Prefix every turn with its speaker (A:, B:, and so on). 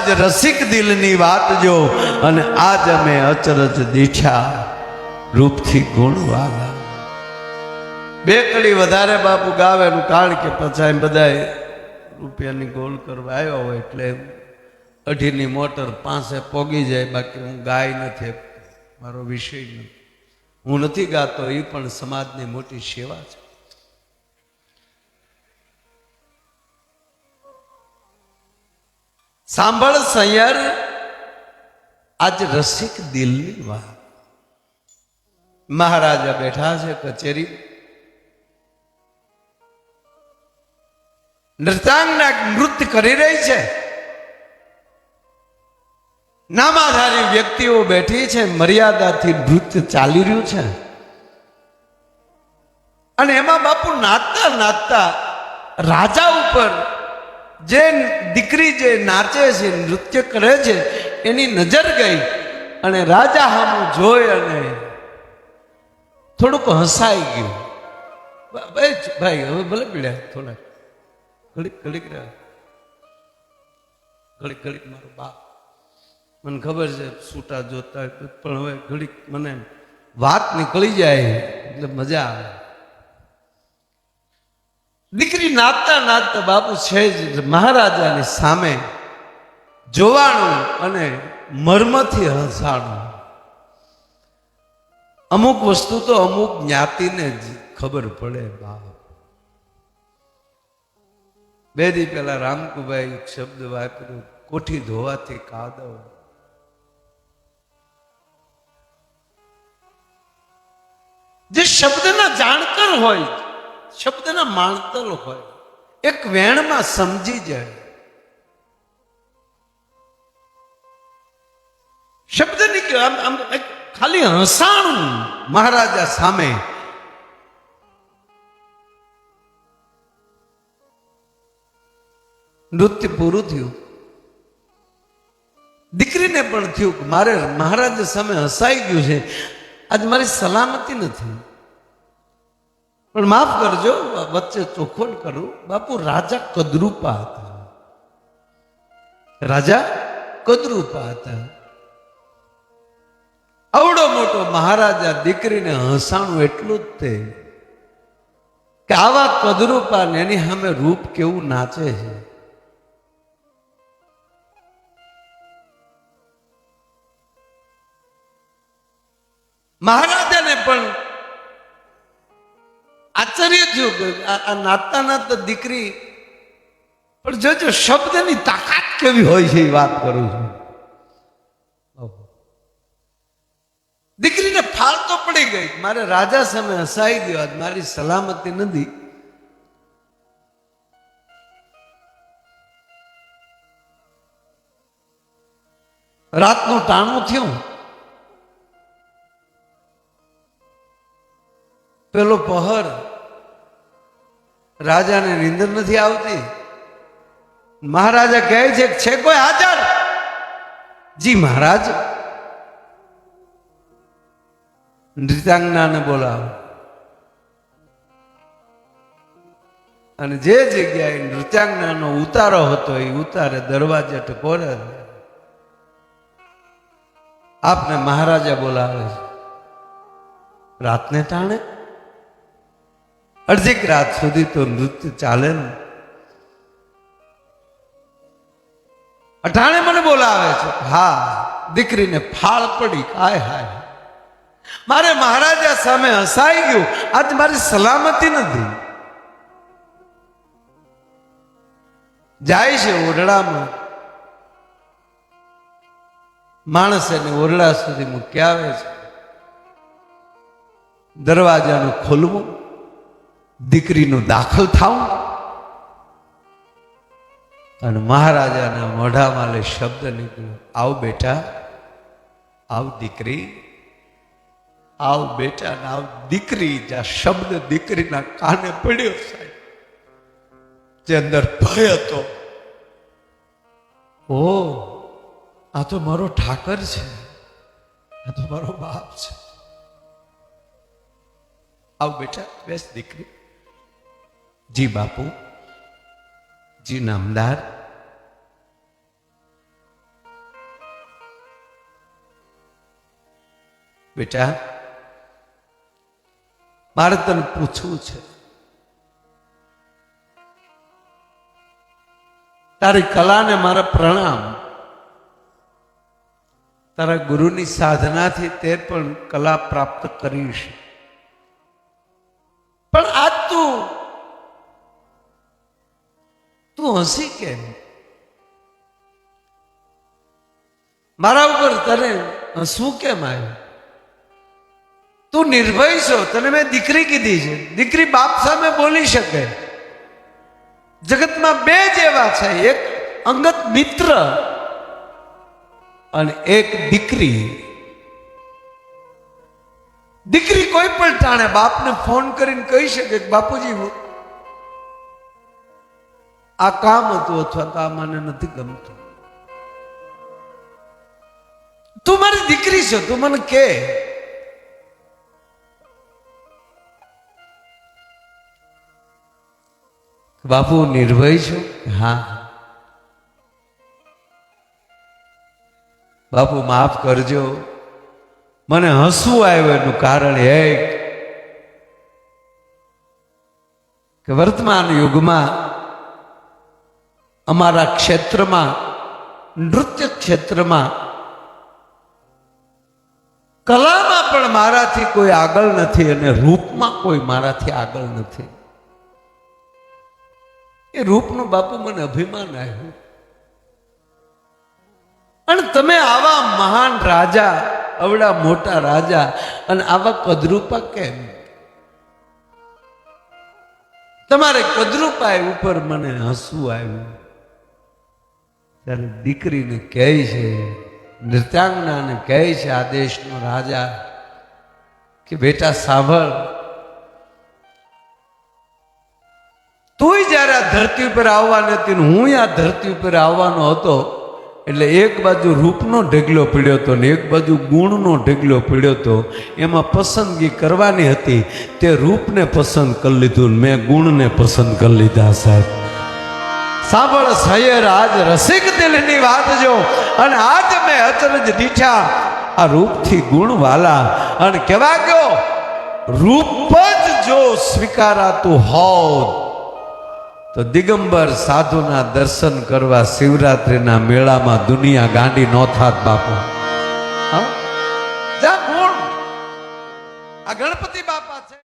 A: આજ રસિક દિલની વાત જો અને આજ અમે અચરજ દીઠા રૂપથી ગુણ વાલા બે કડી વધારે બાપુ ગાવે એનું કારણ કે પછી બધા રૂપિયાની ગોળ કરવા આવ્યા હોય એટલે અઢીની મોટર પાસે પોગી જાય, બાકી હું ગાય નથી. મારો વિષય નથી. હું નથી ગાતો એ પણ સમાજની મોટી સેવા છે. સાંભળ સૈયર, આજ રસિક દિલની વાત. મહારાજા બેઠા છે કચેરી. નૃતાંગના નૃત્ય કરી રહી છે. નામાધારી વ્યક્તિઓ બેઠી છે, મર્યાદાથી નૃત્ય ચાલી રહ્યું છે. અને એમાં બાપુ નાચતા નાચતા રાજા ઉપર જે દીકરી જે નાચે છે, નૃત્ય કરે છે, એની નજર ગઈ અને રાજા હામું જોઈ અને થોડુંક હસાઈ ગયું. ભાઈ ભાઈ, હવે ભલે પીડ્યા, થોડા, ઘડીક ઘડીક રહ્યા. ઘડીક ઘડીક મારો બાપ. મને ખબર છે છૂટા જોતા પણ હવે ઘડીક મને વાત નીકળી જાય, એટલે મજા આવે. દીકરી નાચતા નાચતા બાપુ છે જ મહારાજાની સામે જોવાનું અને મર્મથી હસાણું. અમુક વસ્તુ તો અમુક જ્ઞાતિને જ ખબર પડે બાપ. બે દી પેલા રામકુભાઈ એક શબ્દ વાપર્યો, કોઠી ધોવાથી કાદવ. જે શબ્દના જાણકાર હોય શબ્દના માણતલ હોય. એક વેણમાં સમજી જાય. શબ્દ આમ ખાલી હસાણું મહારાજા સામે નૃત્ય પૂરું થયું. દીકરીને પણ થયું મારે મહારાજ સામે હસાઈ ગયું છે. આજ મારી સલામતી નથી. પણ માફ કરજો વચ્ચે ચોખવટ કરું. બાપુ, રાજા કદરૂપા હતા. રાજા કદરૂપા હતા. આવડો મોટો મહારાજા દીકરીને હસાણું એટલું જ તે કે આવા કદરૂપા ને એની સામે રૂપ કેવું નાચે છે. મહારાજાને પણ આશ્ચર્ય થયું આ નાચતા નાચતા દીકરી પણ જોજો શબ્દની તાકાત કેવી હોય છે એ વાત કરું છું. દીકરીને તો પડી ગઈ. મારે રાજા સામે હસાઈ ગયો. મારી સલામતી નથી. રાતનું ટાણું થયું. પેલો પહર રાજાને નિંદર નથી આવતી? મહારાજા કહે છે છે કોઈ હાજર? જી મહારાજ. નૃત્યાંગનાને બોલાવો. અને જે જગ્યાએ નૃત્યાંગનાનો ઉતારો હતો, એ ઉતારે દરવાજે ટકોરે. આપને મહારાજા બોલાવે છે. રાતને ટાણે? અડધીક રાત સુધી તો નૃત્ય ચાલે ને. અઠાણે મને બોલાવે છે, હા, દીકરીને ફાળ પડી, હાય હાય. મારે મહારાજા સામે હસાઈ ગયું. આજ મારી સલામતી નથી. જાય છે ઓરડામાં. માણસ એને ઓરડા સુધી મૂકી આવે છે. દરવાજાનું ખોલવું. દીકરીનું દાખલ થાવ અને મહારાજાના મોઢામાં લે શબ્દ નીકળ્યો. આવ બેટા, આવ દીકરી, આવ બેટા આવ દીકરી. જ્યાં શબ્દ દીકરીના કાને પડ્યો સાહેબ, જે અંદર ભય હતો. ઓ, આ તો મારો ઠાકર છે, આ તો મારો બાપ છે. આવ બેટા, બેસ દીકરી. જી બાપુ. જી નામદાર. બેટા મારે તને પૂછવું છે. તારી કલાને મારા પ્રણામ. તારા ગુરુની સાધનાથી તે પણ કલા પ્રાપ્ત કરીશ. તું હસી કેમ મારા ઉપર તને હસવું કેમ આવ્યું? તું નિર્ભય છો, તને મેં દીકરી કીધી છે. દીકરી બાપ સામે બોલી શકે. જગતમાં બે જ એવા છે, એક અંગત મિત્ર અને એક દીકરી. દીકરી કોઈ પણ ટાણે બાપને ફોન કરીને કહી શકે કે, બાપુજી આ કામ હતું અથવા આ મને નથી ગમતું. તું મારી દીકરી છે, તું મને કે. બાપુ નિર્ભય છું? હા. બાપુ, માફ કરજો. મને હસવું આવ્યું એનું કારણ એક કે વર્તમાન યુગમાં અમારા ક્ષેત્રમાં, નૃત્ય ક્ષેત્રમાં, કલામાં પણ મારાથી કોઈ આગળ નથી અને રૂપમાં કોઈ મારાથી આગળ નથી. એ રૂપનું બાપુ મને અભિમાન આવ્યું અને તમે આવા મહાન રાજા અવડા મોટા રાજા અને આવા કદરૂપા કેમ? તમારે કદરૂપા ઉપર મને હસવું આવ્યું. ત્યારે દીકરીને કહે છે, નૃત્યાંગનાને કહે છે આ દેશનો રાજા, કે બેટા સાંભળ તું જ્યારે આ ધરતી ઉપર આવવાની હતી ને હું આ ધરતી ઉપર આવવાનો હતો, એટલે એક બાજુ રૂપનો ઢગલો પીડ્યો હતો ને એક બાજુ ગુણનો ઢગલો પીડ્યો હતો, એમાં પસંદગી કરવાની હતી, તે રૂપને પસંદ કરી લીધું મેં ગુણને પસંદ કરી લીધા, સાહેબ. સાંભળ સૈયર આજ રસિક દિલની વાત જો. અને આજ મેં અચરજ દીઠા આ રૂપથી ગુણવાલા અને કેવા ગયો, રૂપ જ જો સ્વીકારાતું હોત, તો દિગંબર સાધુના દર્શન કરવા શિવરાત્રિના મેળામાં દુનિયા ગાંડી નો થાત બાપુ.